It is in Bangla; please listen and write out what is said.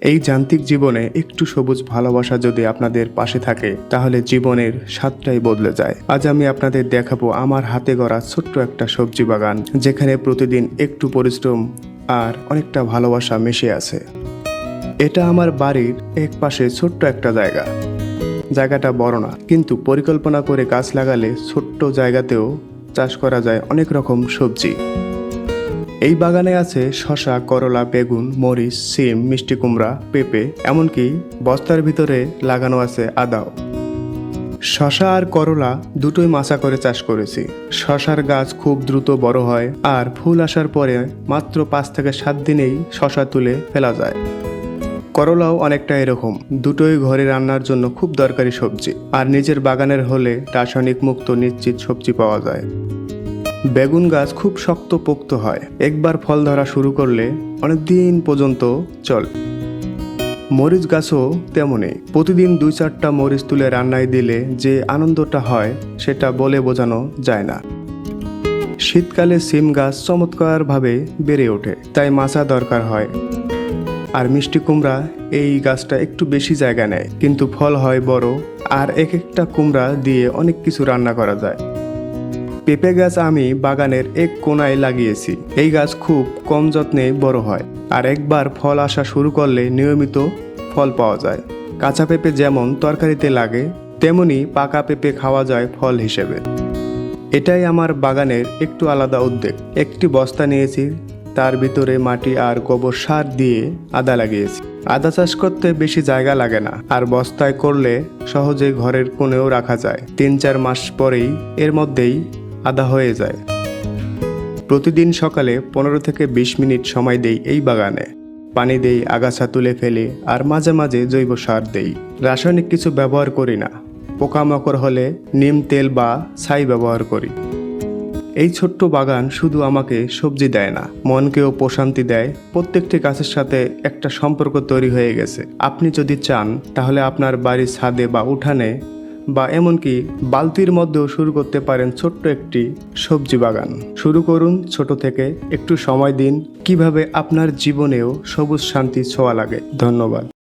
এই যান্ত্রিক জীবনে একটু সবুজ ভালোবাসা যদি আপনাদের পাশে থাকে, তাহলে জীবনের স্বাদটাই বদলে যায়। আজ আমি আপনাদের দেখাবো আমার হাতে গড়া ছোট্ট একটা সবজি বাগান, যেখানে প্রতিদিন একটু পরিশ্রম আর অনেকটা ভালোবাসা মিশে আছে। এটা আমার বাড়ির এক পাশে ছোট্ট একটা জায়গা। জায়গাটা বড় না, কিন্তু পরিকল্পনা করে গাছ লাগালে ছোট্ট জায়গাতেও চাষ করা যায় অনেক রকম সবজি। এই বাগানে আছে শশা করলা, বেগুন, মরিচ, সিম, মিষ্টি কুমড়া, পেঁপে, এমনকি বস্তার ভিতরে লাগানো আছে আদাও। শশা আর করলা দুটোই মাচা করে চাষ করেছি। শশার গাছ খুব দ্রুত বড় হয় আর ফুল আসার পরে মাত্র পাঁচ থেকে সাত দিনেই শশা তুলে ফেলা যায়। করলাও অনেকটা এরকম, দুটোই ঘরে রান্নার জন্য খুব দরকারি সবজি, আর নিজের বাগানের হলে রাসায়নিক মুক্ত নিশ্চিত সবজি পাওয়া যায়। বেগুন গাছ খুব শক্ত পোক্ত হয়। একবার ফল ধরা শুরু করলে অনেক দিন পর্যন্ত চল। মরিচ গাছও তেমনই। প্রতিদিন দুই চারটা মরিচ তুলে রান্নায় দিলে যে আনন্দটা হয়, সেটা বলে বোঝানো যায় না। শীতকালে সিম গাছ চমৎকারভাবে বেড়ে ওঠে, তাই মাচা দরকার হয়। আর মিষ্টি কুমড়া এই গাছটা একটু বেশি জায়গা নেয়, কিন্তু ফল হয় বড়, আর এক একটা কুমড়া দিয়ে অনেক কিছু রান্না করা যায়। পেঁপে গাছ আমি বাগানের এক কোনায় লাগিয়েছি। এই গাছ খুব কম যত্নে বড় হয়। আর একবার ফল আসা শুরু করলে নিয়মিত ফল পাওয়া যায়। কাঁচা পেঁপে যেমন তরকারিতে লাগে, তেমনি পাকা পেঁপে খাওয়া যায় ফল হিসেবে। এটাই আমার বাগানের একটু আলাদা উদ্যোগ একটি বস্তা নিয়েছি, তার ভিতরে মাটি আর গোবর সার দিয়ে আদা লাগিয়েছি। আদা চাষ করতে বেশি জায়গা লাগে না, আর বস্তায় করলে সহজে ঘরের কোণেও রাখা যায়। তিন চার মাস পরেই এর মধ্যেই আদা হয়ে যায়। প্রতিদিন সকালে পনেরো থেকে বিশ মিনিট সময় দেই এই বাগানে। পানি দেই, আগাছা তুলে ফেলি, আর মাঝে মাঝে জৈব সার দেই। রাসায়নিক কিছু ব্যবহার করি না। পোকামাকড় হলে নিম তেল বা ছাই ব্যবহার করি। এই ছোট্ট বাগান শুধু আমাকে সবজি দেয় না, মনকেও প্রশান্তি দেয়। প্রত্যেকটি গাছের সাথে একটা সম্পর্ক তৈরি হয়ে গেছে। আপনি যদি চান, তাহলে আপনার বাড়ির ছাদে বা উঠানে বা এমনকি বালতির মধ্যেও শুরু করতে পারেন ছোট্ট একটি সবজি বাগান। শুরু করুন ছোট থেকে, একটু সময় দিন। কীভাবে আপনার জীবনেও সবুজ শান্তি ছোঁয়া লাগে? ধন্যবাদ।